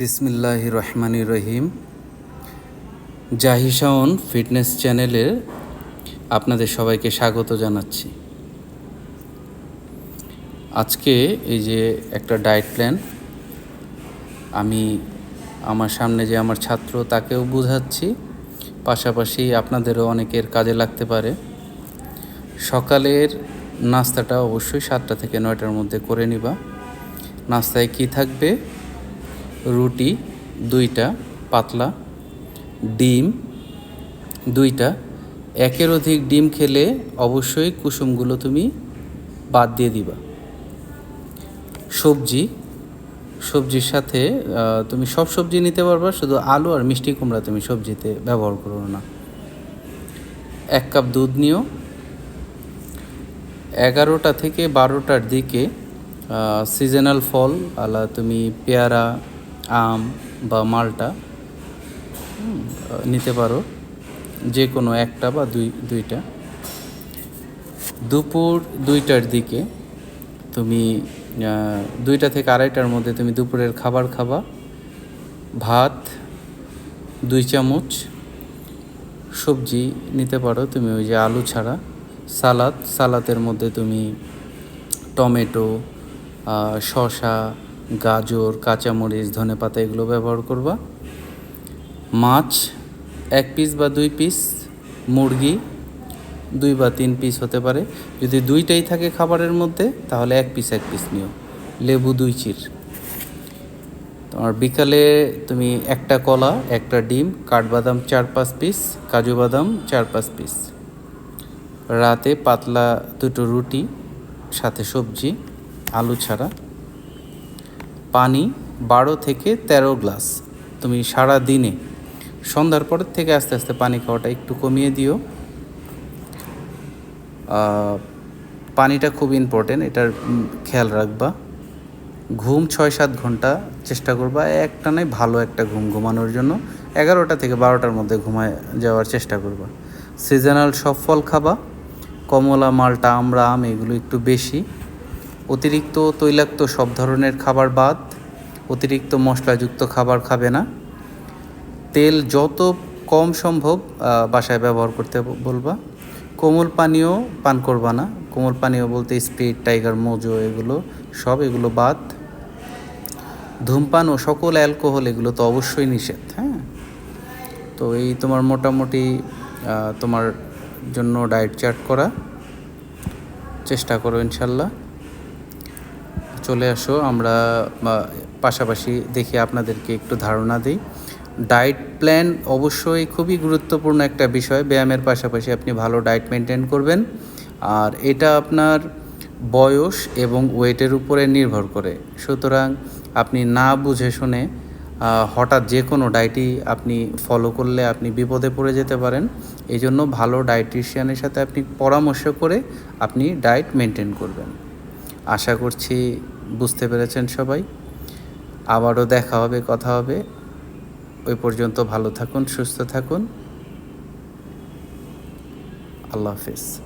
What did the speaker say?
বিসমিল্লাহ রহমানি রহিম। জাহিশাওন ফিটনেস চ্যানেলে আপনাদের সবাইকে স্বাগত জানাচ্ছি। আজকে এই যে একটা ডায়েট প্ল্যান, আমি আমার সামনে যে আমার ছাত্র তাকেও বোঝাচ্ছি, পাশাপাশি আপনাদেরও অনেকের কাজে লাগতে পারে। সকালের নাস্তাটা অবশ্যই সাতটা থেকে নয়টার মধ্যে করে নিবা। নাস্তায় কি থাকবে? রুটি, দুইটা পাতলা ডিম, দুইটা। একের অধিক ডিম খেলে অবশ্যই কুসুমগুলো তুমি বাদ দিয়ে দিবা। সবজি, সবজির সাথে তুমি সব সবজি নিতে পারবা, শুধু আলু আর মিষ্টি কুমড়া তুমি সবজিতে ব্যবহার করো না। এক কাপ দুধ নিও। এগারোটা থেকে বারোটার দিকে সিজনাল ফল, আলা তুমি পেয়ারা আম বা মালটা নিতে পারো। যে কোনো একটা বা দুই, দুইটা। দুপুর দুইটার দিকে তুমি দুইটা থেকে আড়াইটার মধ্যে তুমি দুপুরের খাবার খাবা। ভাত, দুই চামচ। সবজি নিতে পারো তুমি ওই যে আলু ছাড়া। সালাদ সালাতের মধ্যে তুমি টমেটো শসা গাজর, কাঁচামরিচ ধনেপাতা এগুলো ব্যবহার করবা। মাছ, এক পিস বা দুই পিস মুরগি, দুই বা তিন পিস হতে পারে। যদি দুইটাই থাকে খাবারের মধ্যে, তাহলে এক পিস এক পিস নিও। লেবু, দুই চির। তোমার বিকালে তুমি একটা কলা, একটা ডিম, কাঠবাদাম চার পাঁচ পিস কাজু বাদাম চার পাঁচ পিস রাতে পাতলা দুটো রুটি, সাথে সবজি, আলু ছাড়া। পানি বারো থেকে তেরো গ্লাস। তুমি সারা দিনে সন্ধ্যার পরের থেকে আস্তে আস্তে পানি খাওয়াটা একটু কমিয়ে দিও। পানিটা খুব ইম্পর্টেন্ট এটার খেয়াল রাখবা। ঘুম ছয় সাত ঘণ্টা চেষ্টা করবা একটানাই ভালো একটা ঘুম ঘুমানোর জন্য। এগারোটা থেকে বারোটার মধ্যে ঘুমায় যাওয়ার চেষ্টা করবা। সিজনাল সব ফল খাবা। কমলা, মালটা, আমরা, আম, এগুলো একটু বেশি। অতিরিক্ত তৈলাক্ত সব ধরনের খাবার বাদ। অতিরিক্ত মশলাযুক্ত খাবার খাবে না। তেল যত কম সম্ভব বাসায় ব্যবহার করতে বলবা। কোমল পানীয় পান করবা না। কোমল পানীয় বলতে স্প্রিট, টাইগার, মোজো এগুলো সব এগুলো বাদ। ধূমপান ও সকল অ্যালকোহল এগুলো তো অবশ্যই নিষেধ হ্যাঁ? তো এই তোমার মোটামুটি তোমার জন্য ডায়েট চার্ট করা। চেষ্টা করো ইনশাল্লাহ। চলে আসো, আমরা পাশাপাশি দেখি আপনাদেরকে একটু ধারণা দিই। ডায়েট প্ল্যান অবশ্যই খুবই গুরুত্বপূর্ণ একটা বিষয়। ব্যায়ামের পাশাপাশি আপনি ভালো ডায়েট মেনটেন করবেন। আর এটা আপনার বয়স এবং ওয়েটের উপরে নির্ভর করে। সুতরাং আপনি না বুঝে শুনে হঠাৎ যে কোনো ডায়েটই আপনি ফলো করলে আপনি বিপদে পড়ে যেতে পারেন। এই জন্য ভালো ডায়েটিশিয়ানের সাথে আপনি পরামর্শ করে আপনি ডায়েট মেনটেন করবেন। আশা করছি বুঝতে পেরেছেন সবাই। আবারও দেখা হবে কথা হবে। ওই পর্যন্ত ভালো থাকুন সুস্থ থাকুন। আল্লাহ হাফিজ।